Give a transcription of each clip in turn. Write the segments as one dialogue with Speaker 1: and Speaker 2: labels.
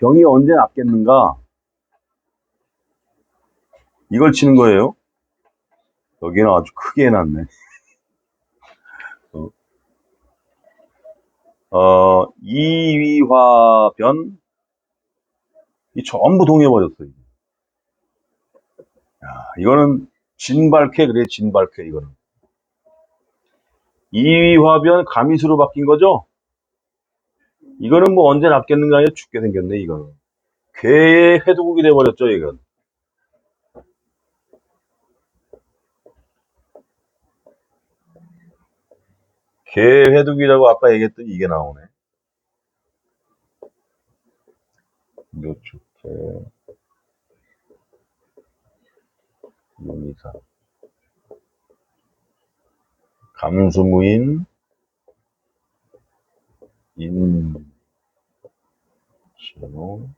Speaker 1: 병이 언제 낫겠는가? 이걸 치는 거예요. 여기는 아주 크게 해놨네. 어, 어, 이위화변, 이 전부 동해버렸어. 요 야, 이거는 진발쾌, 그래, 진발쾌, 이거는. 이위화변 가미수로 바뀐 거죠? 이거는 뭐 언제 낫겠는가 아니라 죽게 생겼네, 이거는. 괴의 회두국이 돼버렸죠, 이건. 개 회두기라고 아까 얘기했더니 이게 나오네. 묘축회 용의사 감수무인 인 신호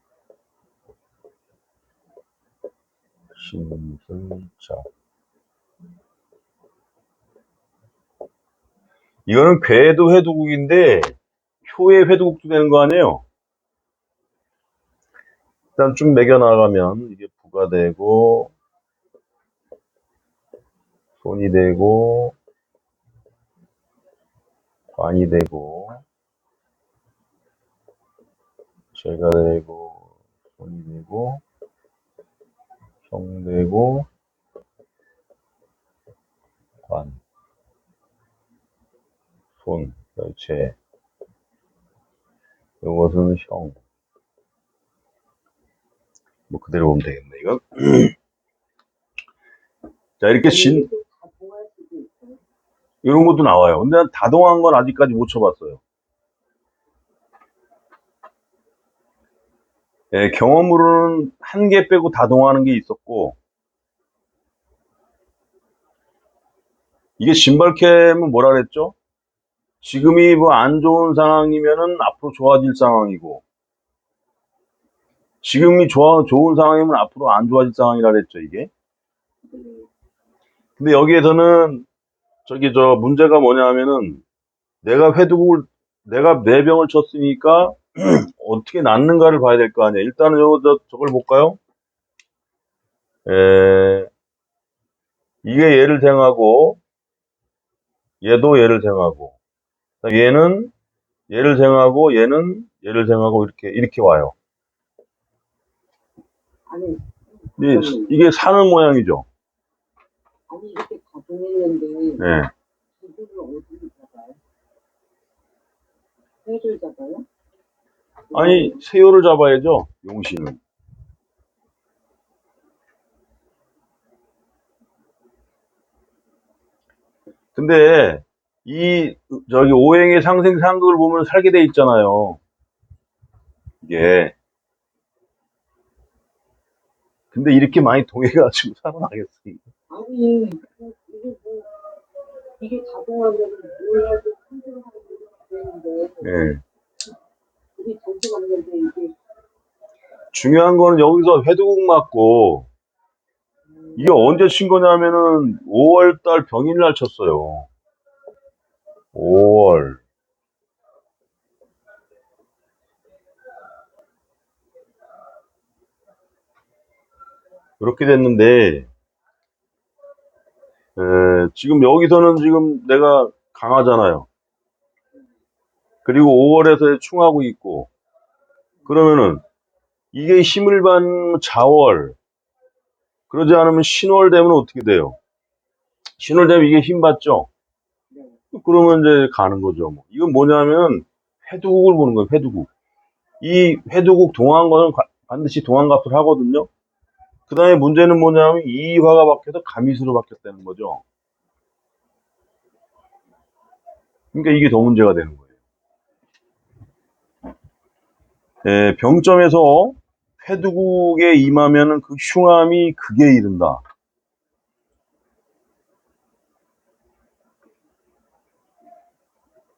Speaker 1: 신술자 이거는 궤도 회두국인데 효의 회두국도 되는 거 아니에요? 일단 쭉 매겨 나가면 이게 부가 되고 손이 되고 관이 되고 죄가 되고 손이 되고 형 되고 관 손, 죄. 이것은 형. 뭐 그대로 보면 되겠네, 이건. 자, 이렇게 진. 이런 것도 나와요. 근데 난 다동한 건 아직까지 못 쳐봤어요. 예, 경험으로는 한 개 빼고 다 동하는 게 있었고, 이게 신발캠은 뭐라 그랬죠? 지금이 뭐 안 좋은 상황이면은 앞으로 좋아질 상황이고, 지금이 좋아, 좋은 상황이면 앞으로 안 좋아질 상황이라 그랬죠, 이게. 근데 여기에서는 저기 저 문제가 뭐냐면은 내가 회두국을 내가 네 병을 쳤으니까 어떻게 낫는가를 봐야 될 거 아니야. 일단은 저, 저 저걸 볼까요? 에, 이게 얘를 생하고 얘도 얘를 생하고 얘는 얘를 생하고 얘는 얘를 생하고 이렇게 이렇게 와요.
Speaker 2: 아니,
Speaker 1: 이게, 이게 사는 모양이죠.
Speaker 2: 아니 이렇게 다 동했는데
Speaker 1: 네.
Speaker 2: 이거를 어디로 잡아요? 회를 잡아요?
Speaker 1: 아니 새우를 잡아야죠. 용신은. 근데 이 저기 오행의 상생 상극을 보면 살게 돼 있잖아요. 이게. 근데 이렇게 많이 동해가지고 살아나겠어. 이게.
Speaker 2: 아니 이게 뭐 이게 다동하면 뭘 해도 상승하는 되는데
Speaker 1: 예. 중요한 거는 여기서 회두국 맞고 이게 언제 친 거냐면은 5월달 병일날 쳤어요. 5월. 그렇게 됐는데 에, 지금 여기서는 지금 내가 강하잖아요. 그리고 5월에서 충하고 있고 그러면은 이게 힘을 받는 자월 그러지 않으면 신월 되면 어떻게 돼요? 신월 되면 이게 힘 받죠?
Speaker 2: 네.
Speaker 1: 그러면 이제 가는 거죠. 뭐. 이건 뭐냐면 회두국을 보는 거예요. 회두국. 이 회두국 가- 반드시 동한값을 하거든요. 그 다음에 문제는 뭐냐면 이화가 바뀌어서 가미수로 바뀌었다는 거죠. 그러니까 이게 더 문제가 되는 거예요. 예, 병점에서 회두국에 임하면은 그 흉함이 극에 이른다.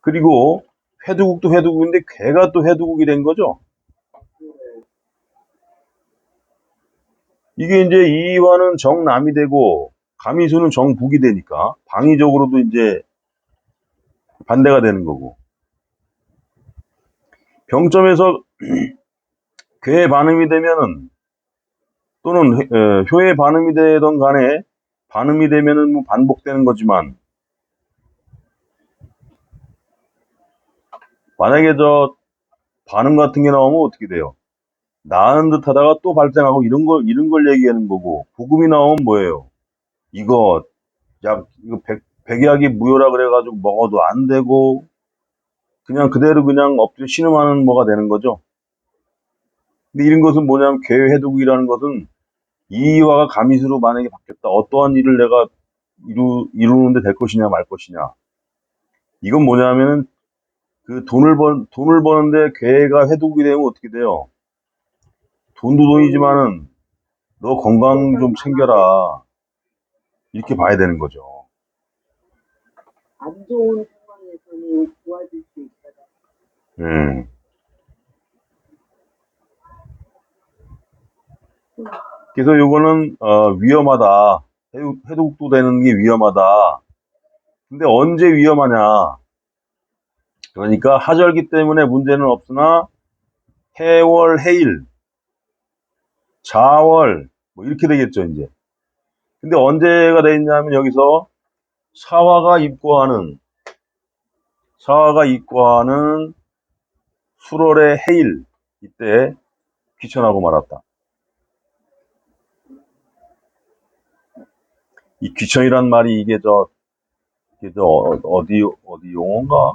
Speaker 1: 그리고 회두국도 회두국인데 괴가 또 회두국이 된 거죠. 이게 이제 이화는 정남이 되고 가미수는 정북이 되니까 방위적으로도 이제 반대가 되는 거고 병점에서 괴 반음이 되면은 또는 에, 효의 반음이 되던 간에 반음이 되면은 뭐 반복되는 거지만 만약에 저 반음 같은 게 나오면 어떻게 돼요? 나은 듯 하다가 또 발생하고 이런 걸 이런 걸 얘기하는 거고 복음이 나오면 뭐예요? 이거 약 이거 백 백약이 무효라 그래가지고 먹어도 안 되고 그냥 그대로 그냥 엎드려 신음하는 뭐가 되는 거죠. 근데 이런 것은 뭐냐면 괴해두기라는 것은 이와가 가미수로 만약에 바뀌었다. 어떠한 일을 내가 이루, 이루는데 될 것이냐 말 것이냐. 이건 뭐냐면은 그 돈을 번, 돈을 버는데 괴가 해독이 되면 어떻게 돼요? 돈도 돈이지만은 너 건강 좀 챙겨라. 이렇게 봐야 되는 거죠.
Speaker 2: 안 좋은 상황에서는 도와줄 수 있다.
Speaker 1: 음. 그래서 요거는 어, 위험하다. 해독, 해독도 되는 게 위험하다. 근데 언제 위험하냐? 그러니까 하절기 때문에 문제는 없으나 해월, 해일, 자월 뭐 이렇게 되겠죠 이제. 근데 언제가 돼 있냐면 여기서 사화가 입고하는 사화가 입고하는 수월의 해일 이때 귀천하고 말았다. 이 귀천이란 말이 이게 저 이게 저 어- 어디 어디 용어인가?